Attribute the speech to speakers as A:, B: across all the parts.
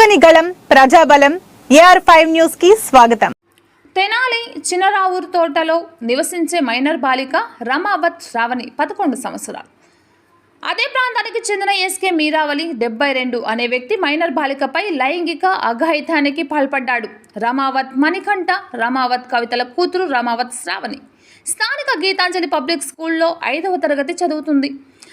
A: చెరగని గళం ప్రజాబలం AR five న్యూస్కి స్వాగతం.
B: తెనాలి చిన్నరావూరు తోటలో నివసించే మైనర్ బాలిక రమావత్ శ్రావణి పదకొండు సంవత్సరాలు. అదే ప్రాంతానికి చెందిన ఎస్కే మీరావలి డెబ్బై రెండు అనే వ్యక్తి మైనర్ బాలికపై లైంగిక అఘాయితానికి పాల్పడ్డాడు. రమావత్ మణికంఠ రమావత్ కవితల కూతురు రమావత్ శ్రావణి స్థానిక గీతాంజలి పబ్లిక్ స్కూల్లో ఐదవ తరగతి చదువుతుంది.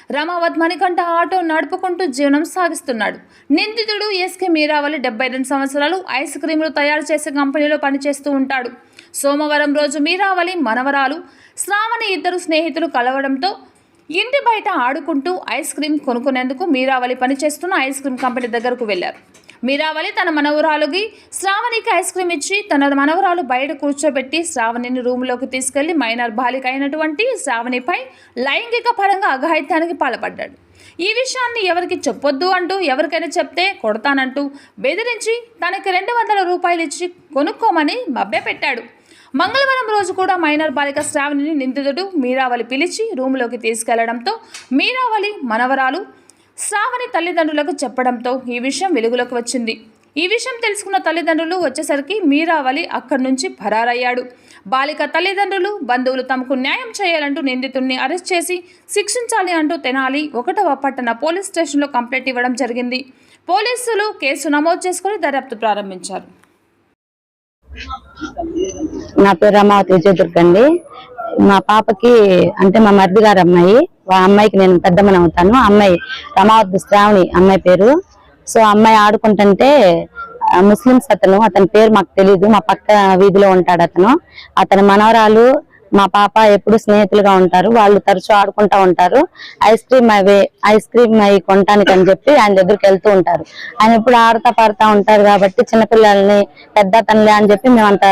B: రమావత్ మణికంఠ ఆటో నడుపుకుంటూ జీవనం సాగిస్తున్నాడు. నిందితుడు ఎస్కే మీరావలి డెబ్బై రెండు సంవత్సరాలు ఐస్ క్రీములు తయారు చేసే కంపెనీలో పనిచేస్తూ ఉంటాడు. సోమవారం రోజు మీరావలి మనవరాలు శ్రావణి ఇద్దరు స్నేహితులు కలవడంతో ఇంటి బయట ఆడుకుంటూ ఐస్ క్రీమ్ కొనుక్కునేందుకు మీరావలి పనిచేస్తున్న ఐస్ క్రీమ్ కంపెనీ దగ్గరకు వెళ్ళారు మీరావలి తన మనవరాలుకి శ్రావణికి ఐస్ క్రీమ్ ఇచ్చి తన మనవరాలు బయట కూర్చోబెట్టి శ్రావణిని రూమ్లోకి తీసుకెళ్ళి మైనర్ బాలిక అయినటువంటి శ్రావణిపై లైంగిక పరంగా అఘాయిత్యానికి పాల్పడ్డాడు. ఈ విషయాన్ని ఎవరికి చెప్పొద్దు అంటూ ఎవరికైనా చెప్తే కొడతానంటూ బెదిరించి తనకి రెండు వందల రూపాయలు ఇచ్చి కొనుక్కోమని మభ్యపెట్టాడు మంగళవారం రోజు కూడా మైనర్ బాలిక శ్రావణిని నిందితుడు మీరావలి పిలిచి రూములోకి తీసుకెళ్ళడంతో మీరావళి మనవరాలు శ్రావణి తల్లిదండ్రులకు చెప్పడంతో ఈ విషయం వెలుగులోకి వచ్చింది. ఈ విషయం తెలుసుకున్న తల్లిదండ్రులు వచ్చేసరికి మీరావలి అక్కడి నుంచి పరారయ్యాడు బాలిక తల్లిదండ్రులు బంధువులు తమకు న్యాయం చేయాలంటూ నిందితుడిని అరెస్ట్ చేసి శిక్షించాలి అంటూ తెనాలి ఒకటవ పట్టణ పోలీస్ స్టేషన్లో కంప్లైంట్ ఇవ్వడం జరిగింది. పోలీసులు కేసు నమోదు చేసుకుని దర్యాప్తు ప్రారంభించారు.
C: నా పేరు రమావతి విజయదుర్గ మా పాపకి అంటే మా మరిది గారు అమ్మాయి ఆ అమ్మాయికి నేను పెద్దమ్మని అవుతాను. అమ్మాయి రమావతి శ్రావణి అమ్మాయి పేరు. సో అమ్మాయి ఆడుకుంటుంటే ముస్లిమ్స్ అతను అతని పేరు మాకు తెలియదు మా పక్క వీధిలో ఉంటాడు అతను. అతని మనవరాలు మా పాప ఎప్పుడు స్నేహితులుగా ఉంటారు వాళ్ళు తరచూ ఆడుకుంటా ఉంటారు. ఐస్ క్రీమ్ అవి ఐస్ క్రీమ్ అవి కొనటానికి అని చెప్పి ఆయన దగ్గరికి వెళ్తూ ఉంటారు. ఆయన ఎప్పుడు ఆడతా పాడుతూ ఉంటారు కాబట్టి చిన్నపిల్లల్ని పెద్ద తనలే అని చెప్పి మేము అంత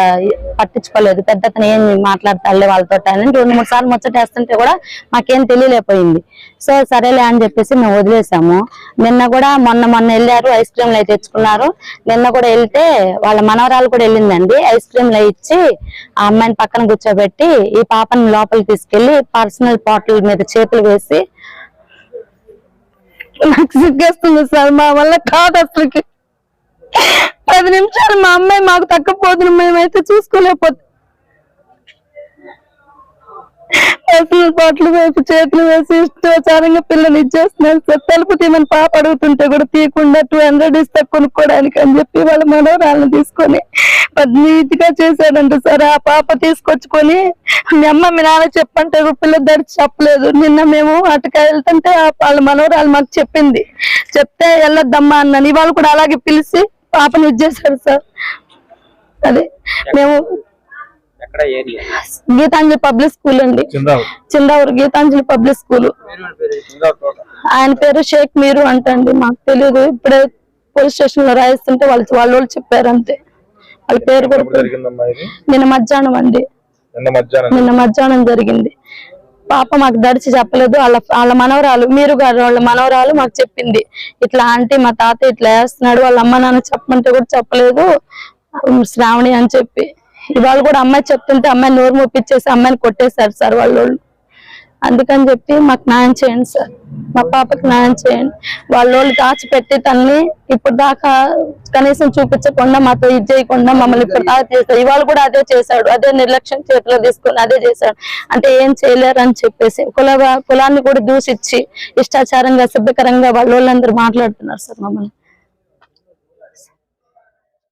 C: పట్టించుకోలేదు. పెద్ద అతను ఏం మాట్లాడతాలే వాళ్ళతో అని రెండు మూడు సార్లు ముచ్చటేస్తుంటే కూడా మాకేం తెలియలేకపోయింది. సో సరేలే అని చెప్పేసి మేము వదిలేసాము. నిన్న కూడా మొన్న మొన్న వెళ్ళారు ఐస్ క్రీమ్లు అవి తెచ్చుకున్నారు. నిన్న కూడా వెళ్తే వాళ్ళ మనవరాలు కూడా వెళ్ళిందండి. ఐస్ క్రీమ్లు ఇచ్చి ఆ అమ్మాయిని పక్కన కూర్చోబెట్టి ఈ పాపని లోపలికి తీసుకెళ్ళి పర్సనల్ పాటల మీద చేతులు వేసి నాకు సిగ్గేస్తుంది సార్ మా వల్ల కాదు అసలుకి. పది నిమిషాలు మా అమ్మాయి మాకు తక్కపోతుంది మేమైతే చూసుకోలేకపోతే పర్సనల్ పాటలు వేసి చేతులు వేసి ఇష్టాచారంగా పిల్లలు ఇచ్చేస్తున్నారు. సార్ తలుపు తీమని పాప అడుగుతుంటే కూడా తీయకుండా టూ హండ్రెడ్ ఇస్తే కొనుక్కోవడానికి అని చెప్పి వాళ్ళ మనోరాలను తీసుకొని నీతిగా చేశాడంట సార్. ఆ పాప తీసుకొచ్చుకొని మీ అమ్మ మీ నాన్న చెప్పంటే కూడా పిల్ల చెప్పలేదు. నిన్న మేము అటుక వెళ్తుంటే వాళ్ళ మనోరాలు మాకు చెప్పింది. చెప్తే వెళ్ళొద్దమ్మా అన్నాను. ఇవాళ కూడా అలాగే పిలిచి పాపని ఇచ్చేసాడు సార్. అదే మేము గీతాంజలి పబ్లిక్ స్కూల్ అండి.
D: చిందావు
C: చిందావూరు గీతాంజలి పబ్లిక్ స్కూల్. ఆయన పేరు షేక్ మీరు అంటండి మాకు తెలియదు ఇప్పుడే పోలీస్ స్టేషన్లో రాయిస్తుంటే వాళ్ళు వాళ్ళ వాళ్ళు చెప్పారు అంతే వాళ్ళ పేరు కూడా నిన్న మధ్యాహ్నం అండి.
D: నిన్న మధ్యాహ్నం
C: జరిగింది. పాప మాకు దడిచి చెప్పలేదు. వాళ్ళ వాళ్ళ మనవరాలు మీరు గారు వాళ్ళ మనవరాలు మాకు చెప్పింది. ఇట్లా ఆంటీ మా తాత ఇట్లా వేస్తున్నాడు వాళ్ళ అమ్మ నాన్న చెప్పమంటే కూడా చెప్పలేదు. శ్రావణి అని చెప్పి. ఇవాళ కూడా అమ్మాయి చెప్తుంటే అమ్మాయి నోరు మొప్పించేసి అమ్మాయిని కొట్టేశారు సార్ వాళ్ళు అందుకని చెప్పి మాకు న్యాయం చేయండి సార్. మా పాపకి న్యాయం చేయండి. వాళ్ళ వాళ్ళు దాచిపెట్టి తన్ని ఇప్పుడు దాకా కనీసం చూపించకుండా మాతో ఇది చేయకుండా మమ్మల్ని ఇప్పుడు దాకా చేస్తారు ఇవాళ కూడా అదే చేశాడు. అదే నిర్లక్ష్యం చేతిలో తీసుకొని అదే చేశాడు. అంటే ఏం చేయలేరు అని చెప్పేసి కుల కులాన్ని కూడా దూషించి ఇష్టాచారంగా సభ్యకరంగా వాళ్ళ వాళ్ళందరూ మాట్లాడుతున్నారు సార్ మమ్మల్ని.